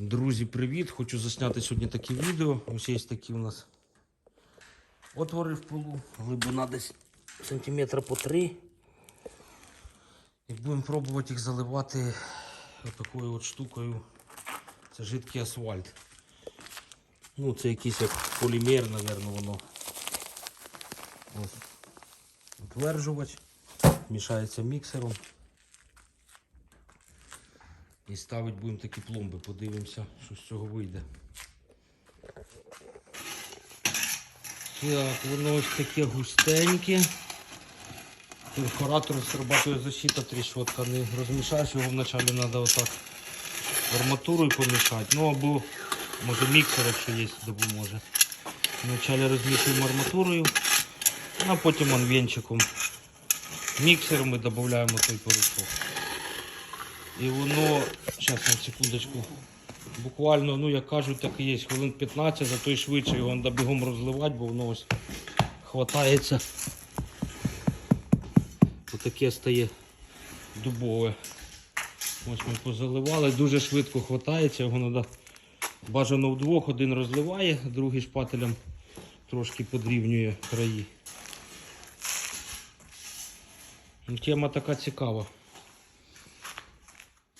Друзі, привіт! Хочу засняти сьогодні таке відео. Ось є такі у нас отвори в полу, глибина десь сантиметра по три. І будемо пробувати їх заливати отакою от штукою. Це жидкий асфальт. Ну, це якийсь як полімер, напевно, воно. Ось. Утверджувач. Мішається міксером. І ставити будемо такі пломби. Подивимося, що з цього вийде. Так, воно ось таке густеньке. Перфоратор срабатує защита тріщотка. Не розмішаєш його вначалі треба отак арматурою помішати. Ну або може міксер, якщо є, допоможе. Вначалі розмішуємо арматурою, а потім анвенчиком. Міксером ми додаємо той порошок. І воно, зараз секундочку, буквально, ну як кажуть, так і є, хвилин 15, зато й швидше його треба бігом розливати, бо воно ось хватається. Отаке стає дубове. Ось ми позаливали, дуже швидко хватається, його треба бажано вдвох, один розливає, другий шпателем трошки подрівнює краї. Тема така цікава.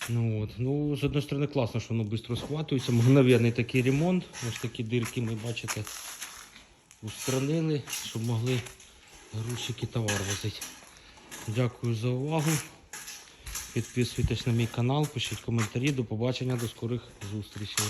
Ну, от. ну, з одної сторони класно, що воно швидко схватується. Мгновенний такий ремонт. Ось такі дирки ми бачите устранили, щоб могли грузчики товар возити. Дякую за увагу. Підписуйтесь на мій канал, пишіть коментарі. До побачення, до скорих зустрічей.